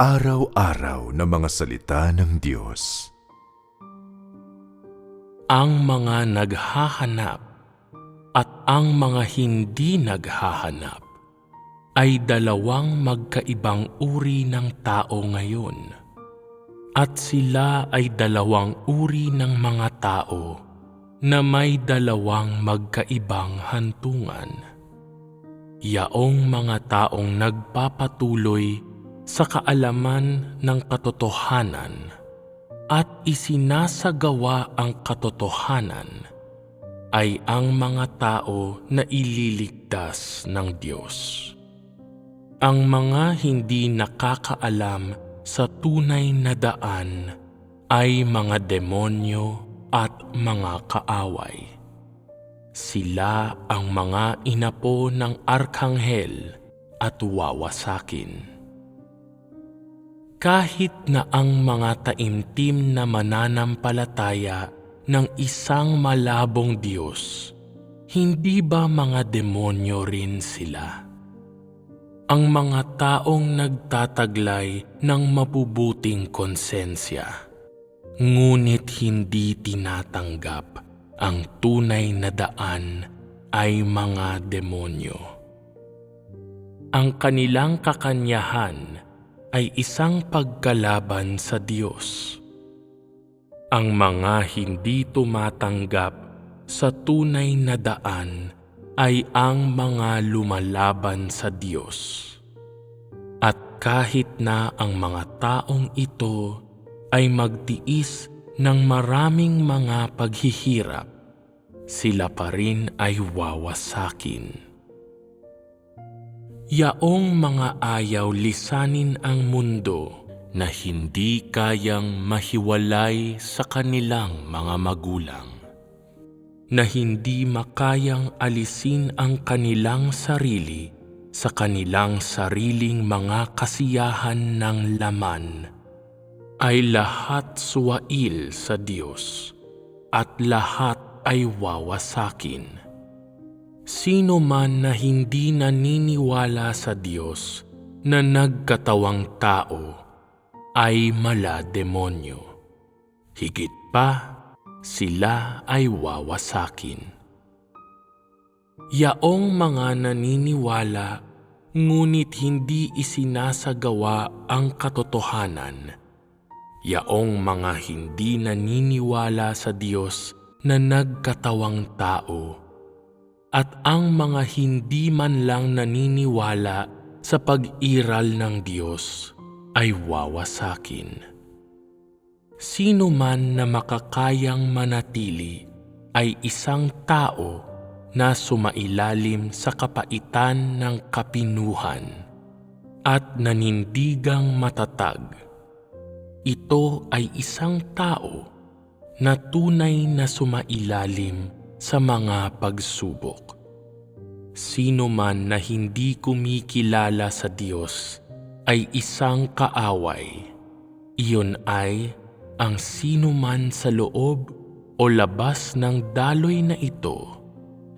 pang-araw-araw na mga salita ng Diyos. ang mga naghahanap at ang mga hindi naghahanap ay dalawang magkaibang uri ng tao ngayon. At sila ay dalawang uri ng mga tao na may dalawang magkaibang hantungan. Yaong mga taong nagpapatuloy sa kaalaman ng katotohanan at isinasagawa ang katotohanan ay ang mga tao na ililigtas ng Diyos. Ang mga hindi nakakaalam sa tunay na daan ay mga demonyo at mga kaaway. Sila ang mga inapo ng arkanghel at wawasakin kahit na ang mga taimtim na mananampalataya ng isang malabong Diyos, hindi ba mga demonyo rin sila? Ang mga taong nagtataglay ng mabubuting konsensya, ngunit hindi tinatanggap ang tunay na daan ay mga demonyo. Ang kanilang kakanyahan ay isang pagkalaban sa Diyos. Ang mga hindi tumatanggap sa tunay na daan ay ang mga lumalaban sa Diyos. At kahit na ang mga taong ito ay magtiis ng maraming mga paghihirap, sila pa rin ay wawasakin. Yaong mga ayaw lisanin ang mundo na hindi kayang mahiwalay sa kanilang mga magulang. Na hindi makayang alisin ang kanilang sarili sa kanilang sariling mga kasiyahan ng laman ay lahat suwail sa Diyos at lahat ay wawasakin. Sino man na hindi naniniwala sa Diyos na nagkatawang tao ay mala demonyo. Higit pa, sila ay wawasakin. Yaong mga naniniwala ngunit hindi isinasagawa ang katotohanan. Yaong mga hindi naniniwala sa Diyos na nagkatawang tao at ang mga hindi man lang naniniwala sa pag-iral ng Diyos ay wawasakin. Sino man na makakayang manatili ay isang tao na sumailalim sa kapaitan ng kapinuhan at nanindigang matatag. Ito ay isang tao na tunay na sumailalim sa mga pagsubok. Sino man na hindi kumikilala sa Diyos ay isang kaaway. Iyon ay ang sino man sa loob o labas ng daloy na ito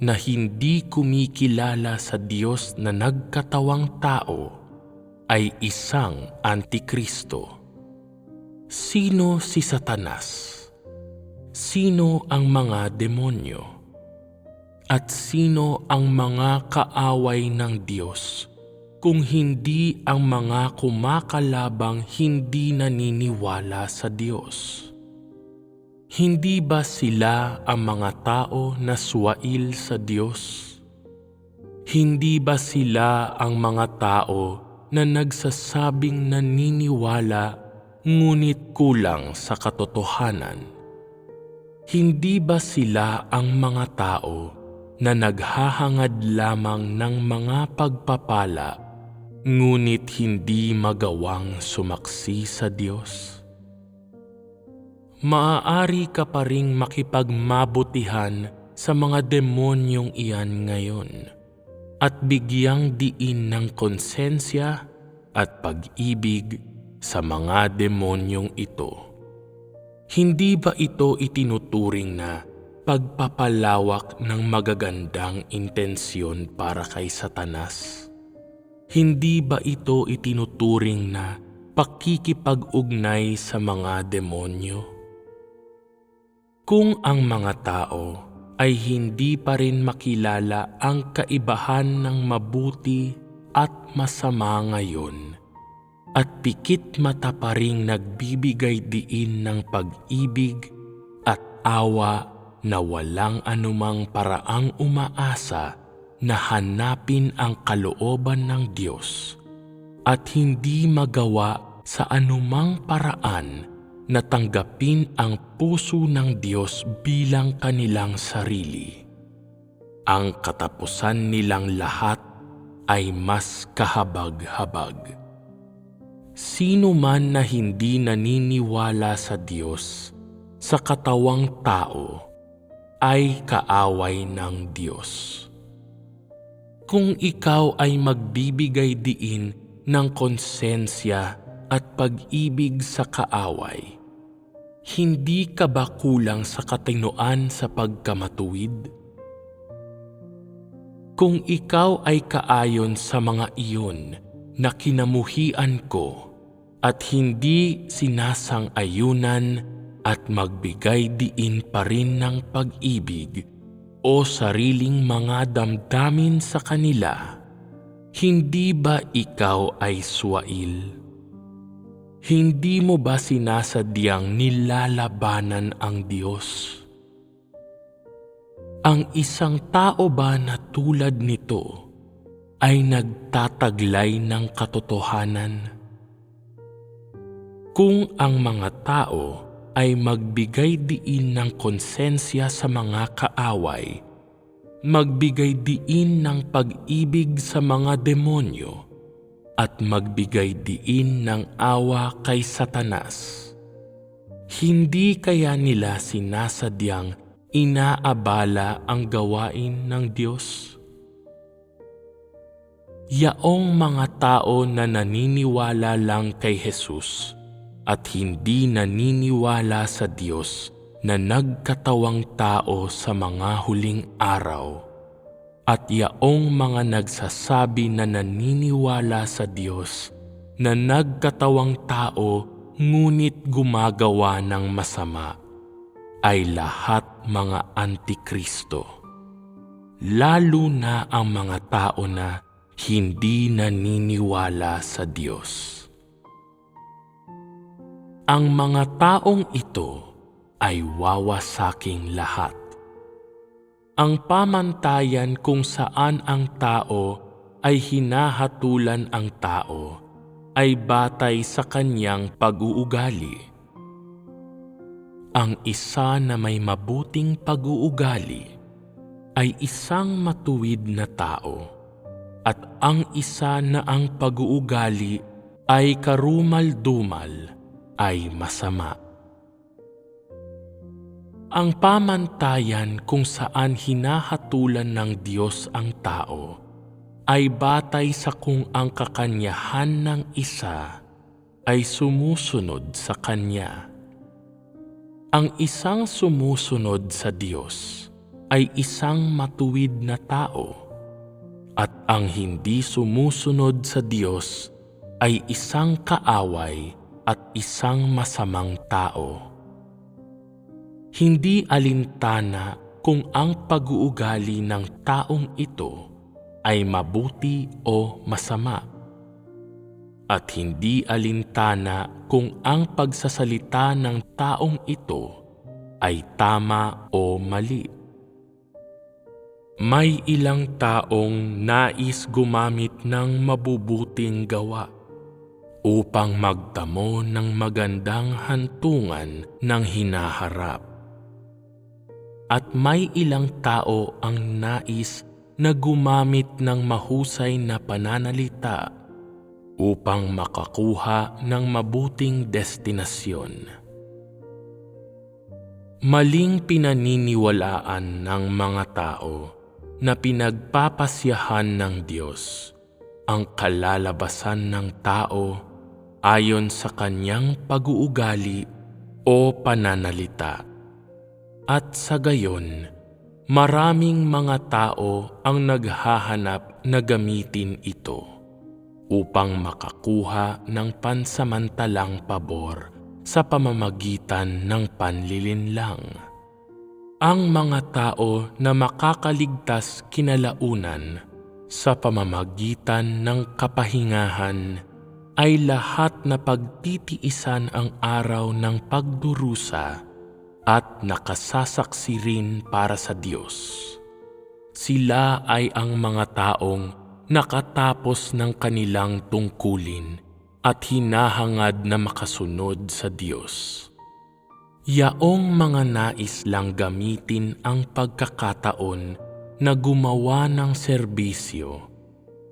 na hindi kumikilala sa Diyos na nagkatawang tao ay isang antikristo. Sino si Satanas? Sino ang mga demonyo at sino ang mga kaaway ng Diyos kung hindi ang mga kumakalabang hindi naniniwala sa Diyos. Hindi ba sila ang mga tao na suwail sa Diyos? Hindi ba sila ang mga tao na nagsasabing naniniwala ngunit kulang sa katotohanan? Hindi ba sila ang mga tao na naghahangad lamang ng mga pagpapala ngunit hindi magawang sumaksi sa Diyos? Maaari ka pa ring makipagmabutihan sa mga demonyong iyan ngayon at bigyang diin ng konsensya at pag-ibig sa mga demonyong ito. Hindi ba ito itinuturing na pagpapalawak ng magagandang intensyon para kay Satanas? Hindi ba ito itinuturing na pakikipag-ugnay sa mga demonyo? Kung ang mga tao ay hindi pa rin makilala ang kaibahan ng mabuti at masama ngayon, at pikit mata pa ring nagbibigay diin ng pag-ibig at awa na walang anumang paraang umaasa na hanapin ang kalooban ng Diyos at hindi magawa sa anumang paraan na tanggapin ang puso ng Diyos bilang kanilang sarili. Ang katapusan nilang lahat ay mas kahabag-habag. Sino man na hindi naniniwala sa Diyos, sa katawang tao, ay kaaway ng Diyos. Kung ikaw ay magbibigay diin ng konsensya at pag-ibig sa kaaway, hindi ka ba kulang sa katinoan sa pagkamatuwid? Kung ikaw ay kaayon sa mga iyon na kinamuhian ko at hindi sinasang-ayunan at magbigay diin pa rin ng pag-ibig o sariling mga damdamin sa kanila, hindi ba ikaw ay swail? Hindi mo ba sinasadyang nilalabanan ang Diyos? Ang isang tao ba na tulad nito ay nagtataglay ng katotohanan? Kung ang mga tao ay magbigay diin ng konsensya sa mga kaaway, magbigay diin ng pag-ibig sa mga demonyo, at magbigay diin ng awa kay Satanas. Hindi kaya nila sinasadyang inaabala ang gawain ng Diyos? Yaong mga tao na naniniwala lang kay Jesus at hindi naniniwala sa Diyos na nagkatawang tao sa mga huling araw at yaong mga nagsasabi na naniniwala sa Diyos na nagkatawang tao ngunit gumagawa ng masama ay lahat mga antikristo. Lalo na ang mga tao na hindi naniniwala sa Diyos. Ang mga taong ito ay wawasaking lahat. Ang pamantayan kung saan ang tao ay hinahatulan ang tao ay batay sa kanyang pag-uugali. Ang isa na may mabuting pag-uugali ay isang matuwid na tao at ang isa na ang pag-uugali ay karumal-dumal ay masama. Ang pamantayan kung saan hinahatulan ng Diyos ang tao ay batay sa kung ang kakanyahan ng isa ay sumusunod sa Kanya. Ang isang sumusunod sa Diyos ay isang matuwid na tao at ang hindi sumusunod sa Diyos ay isang kaaway at isang masamang tao. Hindi alintana kung ang pag-uugali ng taong ito ay mabuti o masama. At hindi alintana kung ang pagsasalita ng taong ito ay tama o mali. May ilang taong nais gumamit ng mabubuting gawa upang magdamo ng magandang hantungan ng hinaharap. At may ilang tao ang nais na gumamit ng mahusay na pananalita upang makakuha ng mabuting destinasyon. Maling pinaniniwalaan ng mga tao na pinagpapasyahan ng Diyos ang kalalabasan ng tao ayon sa kanyang pag-uugali o pananalita. At sa gayon, maraming mga tao ang naghahanap na gamitin ito. upang makakuha ng pansamantalang pabor sa pamamagitan ng panlilinlang. Ang mga tao na makakaligtas kinalaunan sa pamamagitan ng kapahingahan ay lahat na pagtitiisan ang araw ng pagdurusa at nakasasaksi rin para sa Diyos. Sila ay ang mga taong nakatapos ng kanilang tungkulin at hinahangad na makasunod sa Diyos. Yaong mga nais lang gamitin ang pagkakataon na gumawa ng serbisyo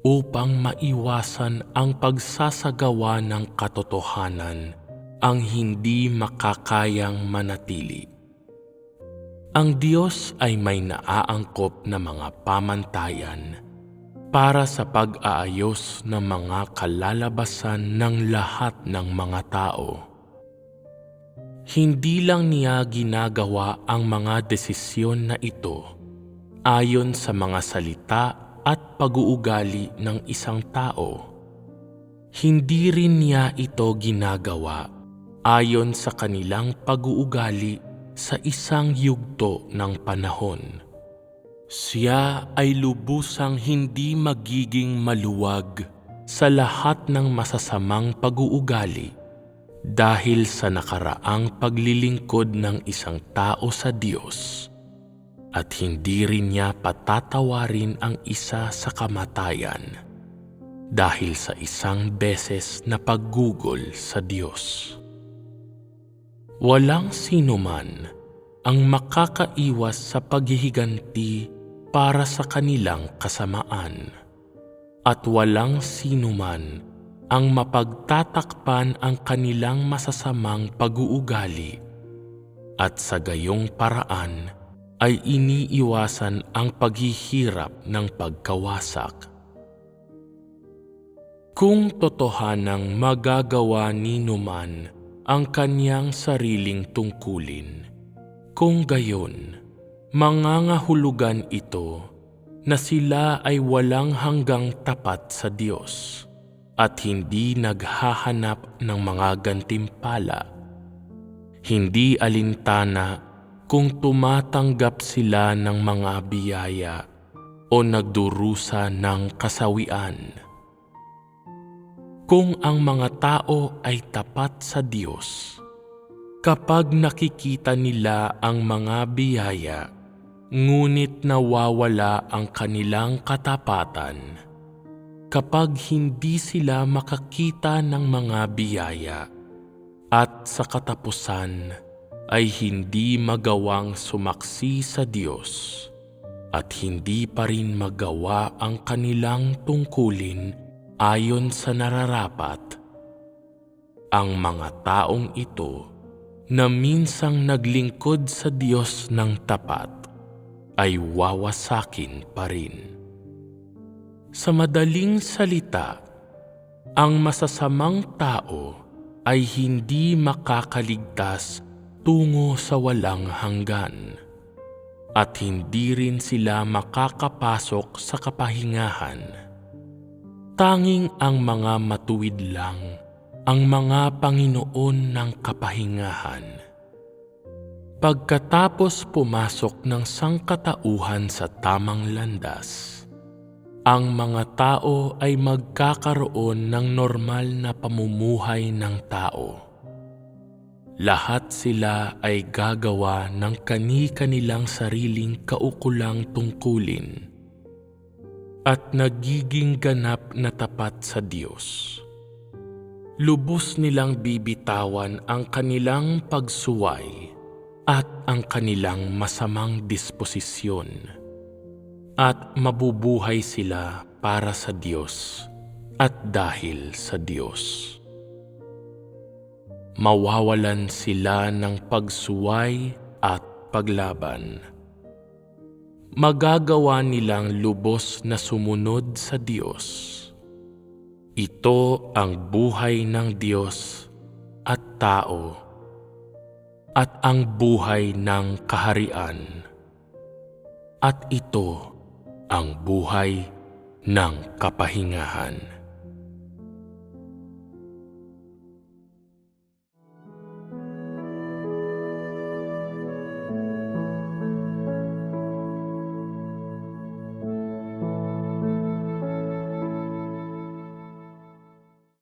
upang maiwasan ang pagsasagawa ng katotohanan ang hindi makakayang manatili. Ang Diyos ay may naaangkop na mga pamantayan para sa pag-aayos ng mga kalalabasan ng lahat ng mga tao. Hindi lang niya ginagawa ang mga desisyon na ito ayon sa mga salita at pag-uugali ng isang tao. Hindi rin niya ito ginagawa ayon sa kanilang pag-uugali sa isang yugto ng panahon. Siya ay lubusang hindi magiging maluwag sa lahat ng masasamang pag-uugali dahil sa nakaraang paglilingkod ng isang tao sa Diyos at hindi rin niya patatawarin ang isa sa kamatayan dahil sa isang beses na paggugol sa Diyos. Walang sino man ang makakaiwas sa paghihiganti para sa kanilang kasamaan at walang sino man ang mapagtatakpan ang kanilang masasamang pag-uugali at sa gayong paraan ay iniiwasan ang paghihirap ng pagkawasak. Kung totohanang magagawa ni numan ang kanyang sariling tungkulin, kung gayon, mangangahulugan ito na sila ay walang hanggang tapat sa Diyos at hindi naghahanap ng mga gantimpala. Hindi alintana kung tumatanggap sila ng mga biyaya o nagdurusa ng kasawian. Kung ang mga tao ay tapat sa Diyos, kapag nakikita nila ang mga biyaya, ngunit nawawala ang kanilang katapatan, kapag hindi sila makakita ng mga biyaya at sa katapusan ay hindi magawang sumaksi sa Diyos at hindi pa rin magawa ang kanilang tungkulin ayon sa nararapat. Ang mga taong ito na minsang naglingkod sa Diyos ng tapat ay wawasakin pa rin. Sa madaling salita, ang masasamang tao ay hindi makakaligtas tungo sa walang hanggan at hindi rin sila makakapasok sa kapahingahan. Tanging ang mga matuwid lang ang mga Panginoon ng kapahingahan. Pagkatapos pumasok ng sangkatauhan sa tamang landas, ang mga tao ay magkakaroon ng normal na pamumuhay ng tao. Lahat sila ay gagawa ng kani-kanilang sariling kaukulang tungkulin at nagiging ganap na tapat sa Diyos. Lubos nilang bibitawan ang kanilang pagsuway at ang kanilang masamang disposisyon at mabubuhay sila para sa Diyos at dahil sa Diyos. Mawawalan sila ng pagsuway at paglaban. Magagawa nilang lubos na sumunod sa Diyos. Ito ang buhay ng Diyos at tao at ang buhay ng kaharian. At ito ang buhay ng kapahingahan.